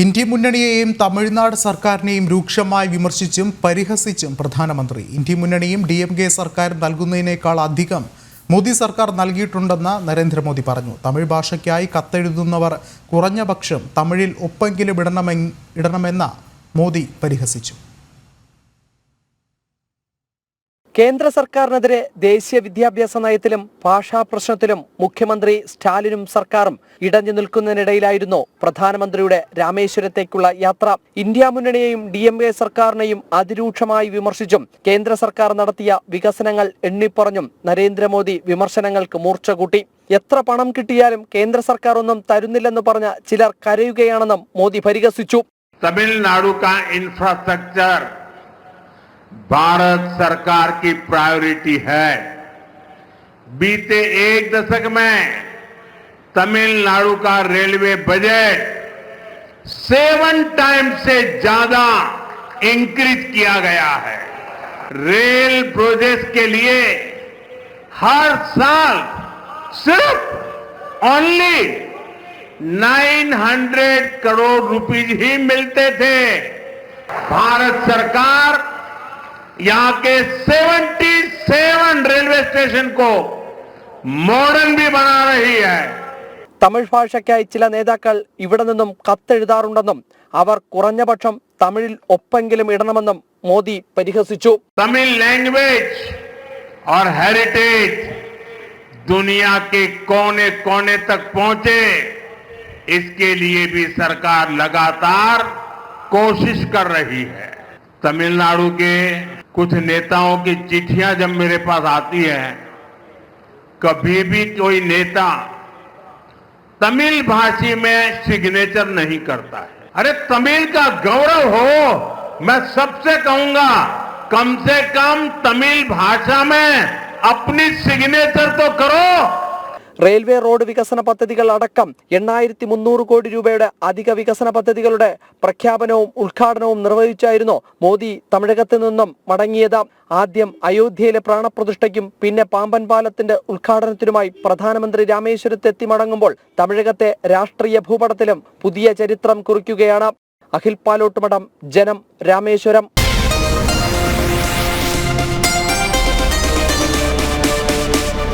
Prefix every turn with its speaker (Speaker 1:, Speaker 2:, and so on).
Speaker 1: India മുന്നണിയെയും Tamil Nadu സർക്കാരിനെയും രൂക്ഷമായി വിമർശിച്ചും പരിഹസിച്ചും പ്രധാനമന്ത്രി. ഇന്ത്യ മുന്നണിയും ഡി എം കെ സർക്കാരും നൽകുന്നതിനേക്കാൾ അധികം മോദി സർക്കാർ നൽകിയിട്ടുണ്ടെന്ന് നരേന്ദ്രമോദി പറഞ്ഞു. തമിഴ് ഭാഷയ്ക്കായി കത്തെഴുതുന്നവർ കുറഞ്ഞ പക്ഷം തമിഴിൽ ഒപ്പെങ്കിലും ഇടണമെ ഇടണമെന്ന മോദി പരിഹസിച്ചു.
Speaker 2: കേന്ദ്ര സർക്കാരിനെതിരെ ദേശീയ വിദ്യാഭ്യാസ നയത്തിലും ഭാഷാ പ്രശ്നത്തിലും മുഖ്യമന്ത്രി സ്റ്റാലിനും സർക്കാരും ഇടഞ്ഞു നിൽക്കുന്നതിനിടയിലായിരുന്നു പ്രധാനമന്ത്രിയുടെ രാമേശ്വരത്തേക്കുള്ള യാത്ര. ഇന്ത്യ മുന്നണിയെയും ഡി എം കെ സർക്കാരിനെയും അതിരൂക്ഷമായി വിമർശിച്ചും കേന്ദ്ര സർക്കാർ നടത്തിയ വികസനങ്ങൾ എണ്ണിപ്പറഞ്ഞും നരേന്ദ്രമോദി വിമർശനങ്ങൾക്ക് മൂർച്ച കൂട്ടി. എത്ര പണം കിട്ടിയാലും കേന്ദ്ര സർക്കാർ ഒന്നും തരുന്നില്ലെന്ന് പറഞ്ഞ ചിലർ കരയുകയാണെന്നും മോദി പരിഹസിച്ചു.
Speaker 3: തമിഴ്നാടു കാ ഇൻഫ്രാസ്ട്രക്ചർ भारत सरकार की प्रायोरिटी है। बीते एक दशक में तमिलनाडु का रेलवे बजट सेवन टाइम से ज़्यादा इंक्रीज किया गया है। रेल प्रोजेक्ट के लिए हर साल सिर्फ़ ओनली 900 करोड़ रुपीज़ ही मिलते थे। भारत सरकार यहां के 77 रेलवे स्टेशन को मॉडर्न भी बना रही है
Speaker 2: തമിഴ് ഭാഷയ്ക്കായി ചില നേതാക്കൾ ഇവിടെ നിന്നും കത്തെഴുതാറുണ്ടെന്നും അവർ കുറഞ്ഞപക്ഷം തമിഴിൽ ഒപ്പെങ്കിലും ഇടണമെന്നും മോദി പരിഹസിച്ചു
Speaker 3: तमिल लैंग्वेज और हेरिटेज दुनिया के कोने कोने तक पहुंचे इसके लिए भी सरकार लगातार कोशिश कर रही है तमिलनाडु के कुछ नेताओं की चिट्ठियाँ जब मेरे पास आती है, कभी भी कोई नेता तमिल भाषी में सिग्नेचर नहीं करता है। अरे तमिल का गौरव हो, मैं सबसे कहूँगा, कम से कम तमिल भाषा में अपनी सिग्नेचर तो करो।
Speaker 2: റെയിൽവേ റോഡ് വികസന പദ്ധതികൾ അടക്കം എണ്ണായിരത്തി മുന്നൂറ് കോടി രൂപയുടെ അധിക വികസന പദ്ധതികളുടെ പ്രഖ്യാപനവും ഉദ്ഘാടനവും നിർവഹിച്ചായിരുന്നു മോദി തമിഴകത്ത് നിന്നും മടങ്ങിയത്. ആദ്യം അയോധ്യയിലെ പ്രാണപ്രതിഷ്ഠയ്ക്കും പിന്നെ പാമ്പൻ പാലത്തിന്റെ ഉദ്ഘാടനത്തിനുമായി പ്രധാനമന്ത്രി രാമേശ്വരത്ത് എത്തി മടങ്ങുമ്പോൾ തമിഴകത്തെ രാഷ്ട്രീയ ഭൂപടത്തിലും പുതിയ ചരിത്രം കുറിക്കുകയാണ്. അഖിൽ പാലോട്ടുമഠം ജനം രാമേശ്വരം.